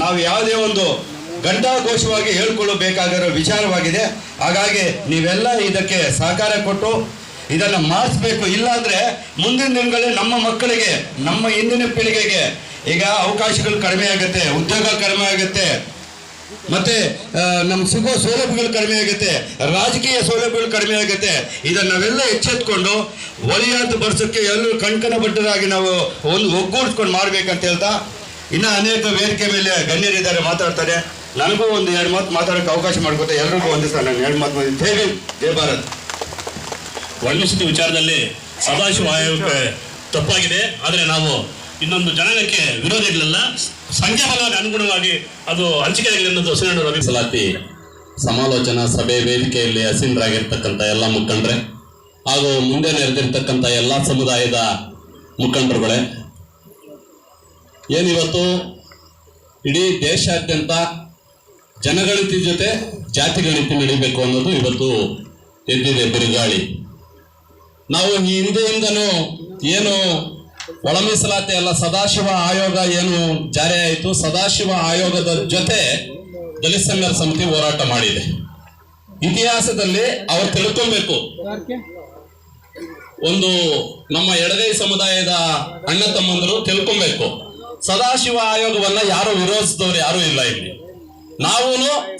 ನಾವು ಯಾವುದೇ ಒಂದು ಘಂಟಾಘೋಷವಾಗಿ ಹೇಳ್ಕೊಳ್ಳಬೇಕಾಗಿರೋ ವಿಚಾರವಾಗಿದೆ. ಹಾಗಾಗಿ ನೀವೆಲ್ಲ ಇದಕ್ಕೆ ಸಹಕಾರ ಕೊಟ್ಟು ಇದನ್ನು ಮಾಡಿಸ್ಬೇಕು. ಇಲ್ಲಾಂದ್ರೆ ಮುಂದಿನ ದಿನಗಳಲ್ಲಿ ನಮ್ಮ ಮಕ್ಕಳಿಗೆ, ನಮ್ಮ ಇಂದಿನ ಪೀಳಿಗೆಗೆ ಈಗ ಅವಕಾಶಗಳು ಕಡಿಮೆ ಆಗುತ್ತೆ, ಉದ್ಯೋಗ ಕಡಿಮೆ ಆಗುತ್ತೆ. ಮತ್ತೆ ನಮ್ಗೆ ಸಿಗೋ ಸೌಲಭ್ಯಗಳು ಕಡಿಮೆ ಆಗುತ್ತೆ, ರಾಜಕೀಯ ಸೌಲಭ್ಯಗಳು ಕಡಿಮೆ ಆಗುತ್ತೆ. ಇದನ್ನ ನಾವೆಲ್ಲ ಎಚ್ಚೆತ್ಕೊಂಡು ಒಲಿಯಾದ ಬರ್ಸಕ್ಕೆ ಎಲ್ಲರೂ ಕಣ್ಕಣ ಬಡ್ಡರಾಗಿ ನಾವು ಒಂದು ಒಗ್ಗೂಡಿಸ್ಕೊಂಡು ಮಾಡ್ಬೇಕಂತ ಹೇಳ್ತಾ ಇನ್ನ ಅನೇಕ ವೇದಿಕೆ ಮೇಲೆ ಗಣ್ಯರಿದ್ದಾರೆ ಮಾತಾಡ್ತಾರೆ. ನನಗೂ ಒಂದು ಎರಡು ಮಾತು ಮಾತಾಡೋಕೆ ಅವಕಾಶ ಮಾಡ್ಕೊತೆ ಎಲ್ರಿಗೂ ಒಂದಿಸ್ತಾನೆ ನಾನು ಎರಡು ಮಾತು. ಜೈ ಹಿಂದ್, ಜೈ ಭಾರತ್. ವರ್ಣಿಸಿದ ವಿಚಾರದಲ್ಲಿ ಸದಾಶಿವ ಆಯೋಗಕ್ಕೆ ತಪ್ಪಾಗಿದೆ. ಆದರೆ ನಾವು ಇನ್ನೊಂದು ಜನಾಂಗಕ್ಕೆ ವಿರೋಧ ಇರಲಿಲ್ಲ. ಸಂಖ್ಯಾಬಲಕ್ಕೆ ಅನುಗುಣವಾಗಿ ಅದು ಹಂಚಿಕೆ ಆಗಲಿ ಅನ್ನೋದು ರವಿ ಮೀಸಲಾತಿ ಸಮಾಲೋಚನಾ ಸಭೆ ವೇದಿಕೆಯಲ್ಲಿ ಅಸೀಂದ್ರಾಗಿರ್ತಕ್ಕಂಥ ಎಲ್ಲ ಮುಖಂಡ್ರೆ ಹಾಗೂ ಮುಂದೆ ನೆರೆದಿರ್ತಕ್ಕಂಥ ಎಲ್ಲ ಸಮುದಾಯದ ಮುಖಂಡರುಗಳೇ ಏನಿವತ್ತು? ಇಡೀ ದೇಶಾದ್ಯಂತ ಜನಗಣತಿ ಜೊತೆ ಜಾತಿ ಗಣತಿ ನಡಿಬೇಕು ಅನ್ನೋದು ಇವತ್ತು ಎದ್ದಿದೆ ಬಿರುಗಾಳಿ. ನಾವು ಈ ಹಿಂದೆಯಿಂದನೂ ಏನು ಒಳಮೀಸಲಾತಿ ಅಲ್ಲ ಸದಾಶಿವ ಆಯೋಗ ಏನು ಜಾರಿ ಆಯಿತು ಸದಾಶಿವ ಆಯೋಗದ ಜೊತೆ ದಲಿತ ಸಂಘರ ಸಮಿತಿ ಹೋರಾಟ ಮಾಡಿದೆ. ಇತಿಹಾಸದಲ್ಲಿ ಅವ್ರು ತಿಳ್ಕೊಬೇಕು. ಒಂದು ನಮ್ಮ ಎಡಗೈ ಸಮುದಾಯದ ಅಣ್ಣ ತಮ್ಮಂದರು ತಿಳ್ಕೊಬೇಕು. ಸದಾಶಿವ ಆಯೋಗವನ್ನ ಯಾರು ವಿರೋಧಿಸಿದವರು ಯಾರು ಇಲ್ಲ ಇಲ್ಲಿ. ನಾವು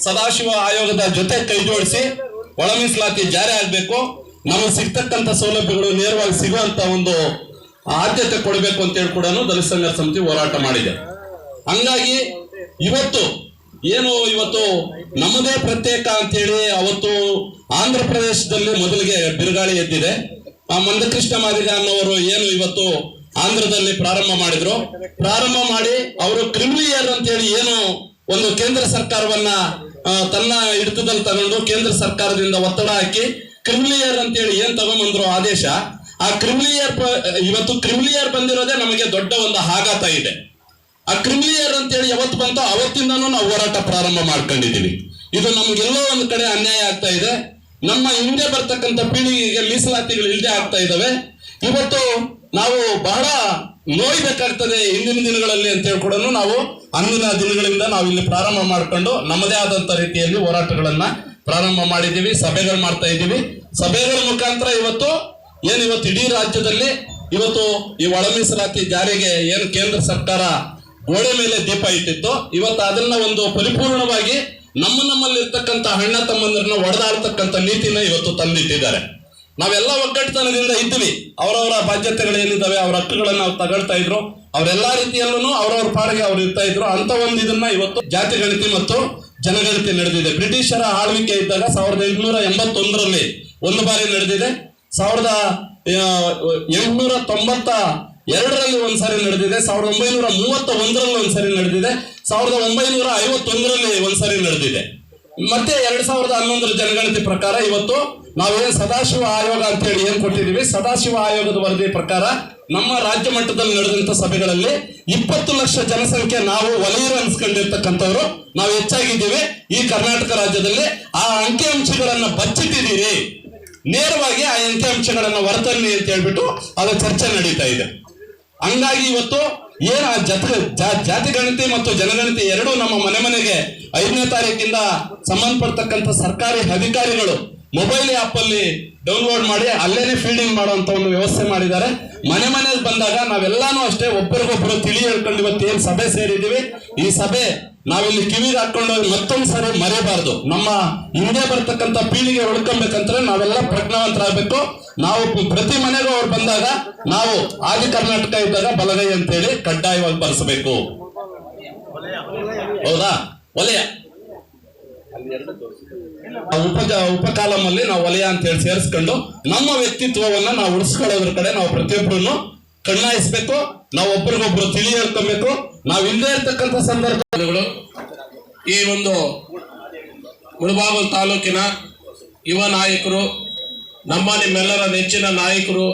ಸದಾಶಿವ ಆಯೋಗದ ಜೊತೆ ಕೈ ಜೋಡಿಸಿ ಒಳ ಮೀಸಲಾತಿ ಜಾರಿ ಆಗ್ಬೇಕು. ನಮಗೆ ಸಿಗ್ತಕ್ಕಂಥ ಸೌಲಭ್ಯಗಳು ನೇರವಾಗಿ ಸಿಗುವಂತ ಒಂದು ಆದ್ಯತೆ ಕೊಡಬೇಕು ಅಂತ ಹೇಳಿ ಕೂಡ ದಲಿತ ಸಂಘರ್ಷ ಸಮಿತಿ ಹೋರಾಟ ಮಾಡಿದೆ. ಹಂಗಾಗಿ ಇವತ್ತು ಏನು ಇವತ್ತು ನಮ್ಮದೇ ಪ್ರತ್ಯೇಕ ಅಂತ ಹೇಳಿ ಅವತ್ತು ಆಂಧ್ರ ಪ್ರದೇಶದಲ್ಲಿ ಮೊದಲಿಗೆ ಬಿರುಗಾಳಿ ಎದ್ದಿದೆ. ಆ ಮಂದಕೃಷ್ಣ ಮಾದಿಗ ಅನ್ನೋರು ಏನು ಇವತ್ತು ಆಂಧ್ರದಲ್ಲಿ ಪ್ರಾರಂಭ ಮಾಡಿದ್ರು. ಪ್ರಾರಂಭ ಮಾಡಿ ಅವರು ಕ್ರಿಮಿನಿಯರ್ ಅಂತ ಹೇಳಿ ಏನು ಒಂದು ಕೇಂದ್ರ ಸರ್ಕಾರವನ್ನ ತನ್ನ ಹಿಡಿತದಲ್ಲಿ ತಗೊಂಡು ಕೇಂದ್ರ ಸರ್ಕಾರದಿಂದ ಒತ್ತಡ ಹಾಕಿ ಕ್ರಿಮಿನಿಯರ್ ಅಂತ ಹೇಳಿ ಏನ್ ತಗೊಂಬಂದ್ರು ಆದೇಶ, ಆ ಕ್ರಿಮಿನಿಯರ್ ಇವತ್ತು ಕ್ರಿಮಿನಿಯರ್ ಬಂದಿರೋದೇ ನಮಗೆ ದೊಡ್ಡ ಒಂದು ಆಘಾತ ಇದೆ. ಆ ಕ್ರಿಮ್ಲಿಯರ್ ಅಂತ ಹೇಳಿ ಯಾವತ್ತು ಬಂತೋ ಅವತ್ತಿಂದನೂ ನಾವು ಹೋರಾಟ ಪ್ರಾರಂಭ ಮಾಡ್ಕೊಂಡಿದ್ದೀವಿ. ಇದು ನಮ್ಗೆಲ್ಲೋ ಒಂದು ಕಡೆ ಅನ್ಯಾಯ ಆಗ್ತಾ ಇದೆ. ನಮ್ಮ ಹಿಂದೆ ಬರ್ತಕ್ಕಂಥ ಪೀಳಿಗೆಗೆ ಮೀಸಲಾತಿಗಳು ಇಲ್ಲದೆ ಆಗ್ತಾ ಇದಾವೆ ಇವತ್ತು ನಾವು ಬಹಳ ನೋಯ್ಬೇಕಾಗ್ತದೆ ಹಿಂದಿನ ದಿನಗಳಲ್ಲಿ ಅಂತ ಕೂಡ ನಾವು ಅಂದಿನ ದಿನಗಳಿಂದ ನಾವು ಇಲ್ಲಿ ಪ್ರಾರಂಭ ಮಾಡ್ಕೊಂಡು ನಮ್ಮದೇ ಆದಂತ ರೀತಿಯಲ್ಲಿ ಹೋರಾಟಗಳನ್ನ ಪ್ರಾರಂಭ ಮಾಡಿದ್ದೀವಿ, ಸಭೆಗಳು ಮಾಡ್ತಾ ಇದ್ದೀವಿ. ಸಭೆಗಳ ಮುಖಾಂತರ ಇವತ್ತು ಏನು ಇವತ್ತು ಇಡೀ ರಾಜ್ಯದಲ್ಲಿ ಇವತ್ತು ಈ ಒಳ ಮೀಸಲಾತಿ ಜಾರಿಗೆ ಏನು ಕೇಂದ್ರ ಸರ್ಕಾರ ಗೋಡೆ ಮೇಲೆ ದೀಪ ಇಟ್ಟಿತ್ತು. ಇವತ್ತು ಅದನ್ನ ಒಂದು ಪರಿಪೂರ್ಣವಾಗಿ ನಮ್ಮ ನಮ್ಮಲ್ಲಿ ಇರ್ತಕ್ಕಂಥ ಅಣ್ಣ ತಮ್ಮಂದಿರನ್ನ ಒಡೆದಾಡ್ತಕ್ಕಂಥ ನೀತಿನ ಇವತ್ತು ತಂದಿಟ್ಟಿದ್ದಾರೆ. ನಾವೆಲ್ಲ ಒಗ್ಗಟ್ಟುತನದಿಂದ ಇದ್ವಿ ಅವರವರ ಬಾಧ್ಯತೆಗಳು ಏನಿದ್ದಾವೆ, ಅವ್ರ ಹಕ್ಕುಗಳನ್ನು ಅವ್ರು ತಗೊಳ್ತಾ ಇದ್ರು. ಅವರೆಲ್ಲ ರೀತಿಯಲ್ಲೂ ಅವರವ್ರ ಪಾಡಿಗೆ ಅವ್ರು ಇರ್ತಾ ಇದ್ರು. ಅಂತ ಒಂದು ಇದನ್ನ ಇವತ್ತು ಜಾತಿ ಗಣತಿ ಮತ್ತು ಜನಗಣತಿ ನಡೆದಿದೆ. ಬ್ರಿಟಿಷರ ಆಳ್ವಿಕೆ ಇದ್ದಾಗ ಸಾವಿರದ ಎಂಟುನೂರ ಎಂಬತ್ತೊಂದರಲ್ಲಿ ಒಂದು ಬಾರಿ ನಡೆದಿದೆ. ಸಾವಿರದ ಎಂಟುನೂರ ತೊಂಬತ್ತ ಎರಡರಲ್ಲಿ ಒಂದ್ಸರಿ ನಡೆದಿದೆ. ಸಾವಿರದ ಒಂಬೈನೂರ ಮೂವತ್ತ ಒಂದರಲ್ಲಿ ಒಂದ್ಸರಿ ನಡೆದಿದೆ. ಸಾವಿರದ ಒಂಬೈನೂರ ಐವತ್ತೊಂದರಲ್ಲಿ ಒಂದ್ಸರಿ ನಡೆದಿದೆ. ಮತ್ತೆ ಎರಡ್ ಸಾವಿರದ ಹನ್ನೊಂದರ ಜನಗಣತಿ ಪ್ರಕಾರ ಇವತ್ತು ನಾವೇನ್ ಸದಾಶಿವ ಆಯೋಗ ಅಂತ ಹೇಳಿ ಏನ್ ಕೊಟ್ಟಿದೀವಿ ಸದಾಶಿವ ಆಯೋಗದ ವರದಿ ಪ್ರಕಾರ ನಮ್ಮ ರಾಜ್ಯ ಮಟ್ಟದಲ್ಲಿ ನಡೆದಂತ ಸಭೆಗಳಲ್ಲಿ ಇಪ್ಪತ್ತು ಲಕ್ಷ ಜನಸಂಖ್ಯೆ ನಾವು ವಲಯರು ಅನ್ಸ್ಕೊಂಡಿರ್ತಕ್ಕಂಥವ್ರು. ನಾವು ಹೆಚ್ಚಾಗಿದ್ದೀವಿ. ಈ ಕರ್ನಾಟಕ ರಾಜ್ಯದಲ್ಲಿ ಆ ಅಂಕಿಅಂಶಗಳನ್ನ ಬಚ್ಚಿಟ್ಟಿದ್ದೀರಿ. ನೇರವಾಗಿ ಆ ಅಂಕಿಅಂಶಗಳನ್ನ ಹೊರತನ್ನಿ ಅಂತ ಹೇಳ್ಬಿಟ್ಟು ಅದರ ಚರ್ಚೆ ನಡೀತಾ ಇದೆ. ಹಂಗಾಗಿ ಇವತ್ತು ಏನ ಜತ ಜಾತಿ ಗಣತಿ ಮತ್ತು ಜನಗಣತಿ ಎರಡೂ ನಮ್ಮ ಮನೆ ಮನೆಗೆ ಐದನೇ ತಾರೀಕಿಂದ ಸಂಬಂಧಪಡ್ತಕ್ಕಂಥ ಸರ್ಕಾರಿ ಅಧಿಕಾರಿಗಳು ಮೊಬೈಲ್ ಆಪ್ ಅಲ್ಲಿ ಡೌನ್ಲೋಡ್ ಮಾಡಿ ಅಲ್ಲೇನೆ ಫೀಲ್ಡಿಂಗ್ ಮಾಡುವಂತ ಒಂದು ವ್ಯವಸ್ಥೆ ಮಾಡಿದ್ದಾರೆ. ಮನೆ ಮನೆಗೆ ಬಂದಾಗ ನಾವೆಲ್ಲಾನು ಅಷ್ಟೇ ಒಬ್ಬರಿಗೊಬ್ಬರು ತಿಳಿ ಹೇಳ್ಕೊಂಡು ಇವತ್ತು ಏನ್ ಸಭೆ ಸೇರಿದೀವಿ ಈ ಸಭೆ ನಾವಿಲ್ಲಿ ಕಿವಿ ಹಾಕೊಂಡು ಮತ್ತೊಂದು ಸಾರಿ ಮರೆಯಬಾರದು. ನಮ್ಮ ಹಿಂದೆ ಬರ್ತಕ್ಕಂಥ ಪೀಳಿಗೆ ಉಳ್ಕೊಬೇಕಂದ್ರೆ ನಾವೆಲ್ಲ ಪ್ರಜ್ಞಾವಂತರಾಗಬೇಕು. ನಾವು ಪ್ರತಿ ಮನೆಗೂ ಅವ್ರು ಬಂದಾಗ ನಾವು ಆದಿ ಕರ್ನಾಟಕ ಇದ್ದಾಗ ಬಲಗೈ ಅಂತೇಳಿ ಕಡ್ಡಾಯವಾಗಿ ಬಳಸಬೇಕು ಹೌದಾ? ವಲಯ ಆ ಉಪ ಉಪ ಕಾಲಮ್ ನಾವು ವಲಯ ಅಂತ ಹೇಳಿ ಸೇರಿಸ್ಕೊಂಡು ನಮ್ಮ ವ್ಯಕ್ತಿತ್ವವನ್ನ ನಾವು ಉಳಿಸ್ಕೊಳ್ಳೋದ್ರ ಕಡೆ ನಾವು ಪ್ರತಿಯೊಬ್ಬರನ್ನು ಕಣ್ಣಾಯಿಸ್ಬೇಕು, ನಾವು ಒಬ್ರಿಗೊಬ್ರು ತಿಳಿ ಹೇಳ್ಕೊಬೇಕು ನಾವು ಇಲ್ಲದೆ ಇರ್ತಕ್ಕಂಥ ಸಂದರ್ಭಗಳು ಈ ಒಂದು ಮುಳಬಾಗಲ್ ತಾಲೂಕಿನ ಯುವ ನಾಯಕರು ನಮ್ಮ ನಿಮ್ಮೆಲ್ಲರ ನೆಚ್ಚಿನ ನಾಯಕರು,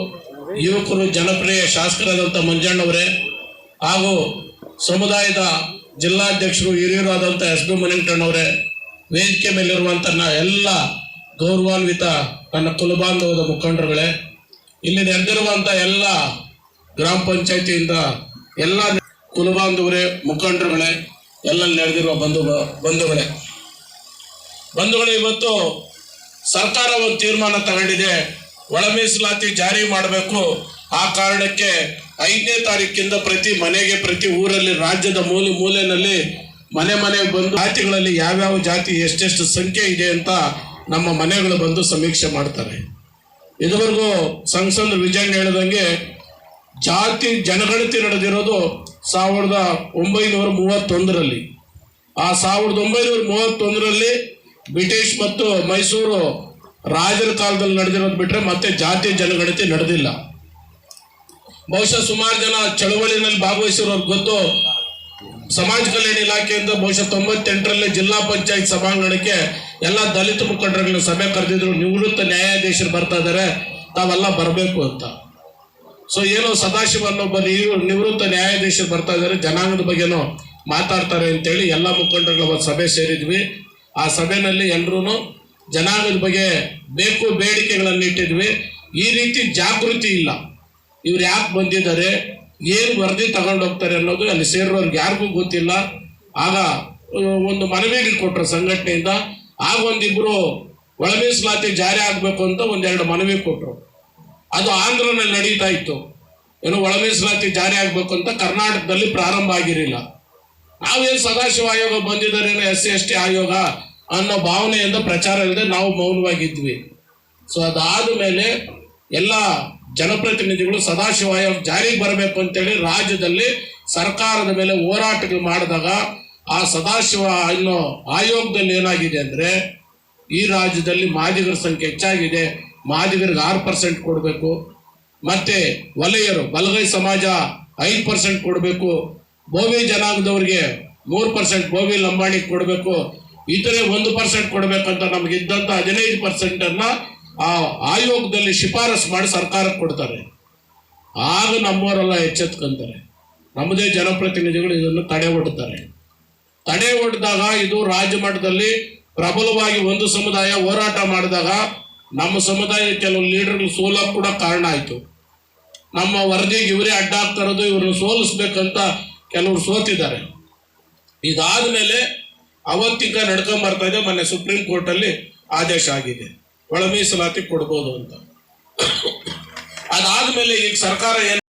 ಯುವಕರು, ಜನಪ್ರಿಯ ಶಾಸಕರಾದಂಥ ಮಂಜಣ್ಣವರೇ ಹಾಗೂ ಸಮುದಾಯದ ಜಿಲ್ಲಾಧ್ಯಕ್ಷರು ಹಿರಿಯರಾದಂಥ ಎಸ್ ಬಿ ಮನಿಂಗ್ಟಣ್ಣವರೇ ವೇದಿಕೆ ಮೇಲಿರುವಂಥ ಎಲ್ಲ ಗೌರವಾನ್ವಿತ ನನ್ನ ಕುಲಬಾಂಧವದ ಮುಖಂಡರುಗಳೇ, ಇಲ್ಲಿ ನೆರೆದಿರುವಂಥ ಎಲ್ಲ ಗ್ರಾಮ ಪಂಚಾಯತಿಯಿಂದ ಎಲ್ಲ ಕುಲಬಾಂಧವರೇ, ಮುಖಂಡರುಗಳೇ ಎಲ್ಲ ನೆರೆದಿರುವ ಬಂಧು ಬಂಧುಗಳೇ. ಬಂಧುಗಳೇ, ಇವತ್ತು ಸರ್ಕಾರ ಒಂದು ತೀರ್ಮಾನ ತಗೊಂಡಿದೆ. ಒಳ ಮೀಸಲಾತಿ ಜಾರಿ ಮಾಡಬೇಕು. ಆ ಕಾರಣಕ್ಕೆ ಐದನೇ ತಾರೀಕಿಂದ ಪ್ರತಿ ಮನೆಗೆ, ಪ್ರತಿ ಊರಲ್ಲಿ, ರಾಜ್ಯದ ಮೂಲೆ ಮೂಲೆಯಲ್ಲಿ ಮನೆ ಮನೆಗೆ ಬಂದು ಜಾತಿಗಳಲ್ಲಿ ಯಾವ್ಯಾವ ಜಾತಿ ಎಷ್ಟೆಷ್ಟು ಸಂಖ್ಯೆ ಇದೆ ಅಂತ ನಮ್ಮ ಮನೆಗಳು ಬಂದು ಸಮೀಕ್ಷೆ ಮಾಡ್ತಾರೆ. ಇದುವರೆಗೂ ಸಂಸದ ವಿಜಯ್ ಹೇಳಿದಂಗೆ ಜಾತಿ ಜನಗಣತಿ ನಡೆದಿರೋದು ಸಾವಿರದ ಒಂಬೈನೂರ ಮೂವತ್ತೊಂದರಲ್ಲಿ. ಆ ಸಾವಿರದ ಒಂಬೈನೂರ ಮೂವತ್ತೊಂದರಲ್ಲಿ ಬ್ರಿಟಿಷ್ ಮತ್ತು ಮೈಸೂರು ರಾಜರ ಕಾಲದಲ್ಲಿ ನಡೆದಿರೋದು ಬಿಟ್ಟರೆ ಮತ್ತೆ ಜಾತಿ ಜನಗಣತಿ ನಡೆದಿಲ್ಲ. ಬಹುಶಃ ಸುಮಾರು ಜನ ಚಳವಳಿನಲ್ಲಿ ಭಾಗವಹಿಸಿರೋರು ಗೊತ್ತು ಸಮಾಜ ಕಲ್ಯಾಣ ಇಲಾಖೆಯಿಂದ ಬಹುಶಃ ತೊಂಬತ್ತೆಂಟರಲ್ಲಿ ಜಿಲ್ಲಾ ಪಂಚಾಯತ್ ಸಭಾಂಗಣಕ್ಕೆ ಎಲ್ಲ ದಲಿತ ಮುಖಂಡರುಗಳನ್ನ ಸಭೆ ಕರೆದಿದ್ರು. ನಿವೃತ್ತ ನ್ಯಾಯಾಧೀಶರು ಬರ್ತಾ ಇದ್ದಾರೆ ತಾವೆಲ್ಲ ಬರಬೇಕು ಅಂತ. ಸೊ ಏನೋ ಸದಾಶಿವ ಅನ್ನೊಬ್ಬ ನೀವು ನಿವೃತ್ತ ನ್ಯಾಯಾಧೀಶರು ಬರ್ತಾ ಇದ್ದಾರೆ ಜನಾಂಗದ ಬಗ್ಗೆನೂ ಮಾತಾಡ್ತಾರೆ ಅಂತೇಳಿ ಎಲ್ಲ ಮುಖಂಡರುಗಳ ಒಂದು ಸಭೆ ಸೇರಿದ್ವಿ. ಆ ಸಭೆಯಲ್ಲಿ ಎಲ್ಲರೂ ಜನಾಂಗದ ಬಗ್ಗೆ ಬೇಕು ಬೇಡಿಕೆಗಳನ್ನು ಇಟ್ಟಿದ್ವಿ ಈ ರೀತಿ ಜಾಗೃತಿ ಇಲ್ಲ. ಇವ್ರು ಯಾಕೆ ಬಂದಿದ್ದಾರೆ? ಏನು ವರದಿ ತಗೊಂಡು ಹೋಗ್ತಾರೆ ಅನ್ನೋದು ಅಲ್ಲಿ ಸೇರೋರ್ಗೆ ಯಾರಿಗೂ ಗೊತ್ತಿಲ್ಲ. ಆಗ ಒಂದು ಮನವಿಗೆ ಕೊಟ್ಟರು ಸಂಘಟನೆಯಿಂದ. ಆಗ ಒಂದಿಬ್ರು ಒಳ ಮೀಸಲಾತಿ ಜಾರಿ ಆಗಬೇಕು ಅಂತ ಒಂದೆರಡು ಮನವಿ ಕೊಟ್ಟರು ಅದು ಆಂಧ್ರನಲ್ಲಿ ನಡೀತಾ ಇತ್ತು. ಏನು ಒಳ ಮೀಸಲಾತಿ ಜಾರಿ ಆಗ್ಬೇಕು ಅಂತ ಕರ್ನಾಟಕದಲ್ಲಿ ಪ್ರಾರಂಭ ಆಗಿರಲಿಲ್ಲ. ನಾವೇನು ಸದಾಶಿವ ಆಯೋಗ ಬಂದಿದ್ದಾರೆ ಎಸ್ ಸಿ, ಎಸ್ ಟಿ ಆಯೋಗ ಅನ್ನೋ ಭಾವನೆಯಿಂದ ಪ್ರಚಾರ ಇಲ್ಲದೆ ನಾವು ಮೌನವಾಗಿದ್ವಿ. ಸೊ ಅದಾದ ಮೇಲೆ ಎಲ್ಲ ಜನಪ್ರತಿನಿಧಿಗಳು ಸದಾಶಿವ ಆಯೋಗ ಜಾರಿಗೆ ಬರಬೇಕು ಅಂತೇಳಿ ರಾಜ್ಯದಲ್ಲಿ ಸರ್ಕಾರದ ಮೇಲೆ ಹೋರಾಟಗಳು ಮಾಡಿದಾಗ ಆ ಸದಾಶಿವ ಅನ್ನೋ ಆಯೋಗದಲ್ಲಿ ಏನಾಗಿದೆ ಅಂದ್ರೆ ಈ ರಾಜ್ಯದಲ್ಲಿ ಮಾದಿಗರ ಸಂಖ್ಯೆ ಹೆಚ್ಚಾಗಿದೆ, ಮಾದಿಗರಿಗೆ ಆರು ಪರ್ಸೆಂಟ್ ಕೊಡಬೇಕು, ಮತ್ತೆ ವಲಯರು, ಬಲಗೈ ಸಮಾಜ ಐದು ಪರ್ಸೆಂಟ್ ಕೊಡಬೇಕು, ಬೋವಿ ಜನಾಂಗದವ್ರಿಗೆ ಮೂರು ಪರ್ಸೆಂಟ್ ಬೋವಿ ಲಂಬಾಣಿ ಕೊಡಬೇಕು, ಇತರೆ ಒಂದು ಪರ್ಸೆಂಟ್ ಕೊಡಬೇಕಂತ ನಮ್ಗೆ ಇದ್ದಂತ ಹದಿನೈದು ಪರ್ಸೆಂಟನ್ನು ಆ ಆಯೋಗದಲ್ಲಿ ಶಿಫಾರಸು ಮಾಡಿ ಸರ್ಕಾರಕ್ಕೆ ಕೊಡ್ತಾರೆ. ಆಗ ನಮ್ಮವರೆಲ್ಲ ಎಚ್ಚೆತ್ಕೊಂತಾರೆ. ನಮ್ಮದೇ ಜನಪ್ರತಿನಿಧಿಗಳು ಇದನ್ನು ತಡೆ ಒಡ್ತಾರೆ. ತಡೆ ಒಡ್ದಾಗ ಇದು ರಾಜ್ಯ ಮಟ್ಟದಲ್ಲಿ ಪ್ರಬಲವಾಗಿ ಒಂದು ಸಮುದಾಯ ಹೋರಾಟ ಮಾಡಿದಾಗ ನಮ್ಮ ಸಮುದಾಯದ ಕೆಲವು ಲೀಡರ್ಗಳು ಸೋಲಕ್ಕೆ ಕೂಡ ಕಾರಣ ಆಯಿತು. ನಮ್ಮ ವರದಿಗೆ ಇವರೇ ಅಡ್ಡ ಆಗ್ತಾ ಇರೋದು ಇವ್ರನ್ನ ಸೋಲಿಸ್ಬೇಕಂತ ಕೆಲವರು ಸೋತಿದ್ದಾರೆ. ಇದಾದ ಮೇಲೆ ಅವತ್ತಿಗ ನಡ್ಕೊಂಡ್ ಬರ್ತಾ ಇದೆ, ಮೊನ್ನೆ ಸುಪ್ರೀಂ ಕೋರ್ಟ್ ಅಲ್ಲಿ ಆದೇಶ ಆಗಿದೆ. ಒಳ ಮೀಸಲಾತಿ ಕೊಡ್ಬೋದು ಅಂತ. ಅದಾದ್ಮೇಲೆ ಈಗ ಸರ್ಕಾರ ಏನ್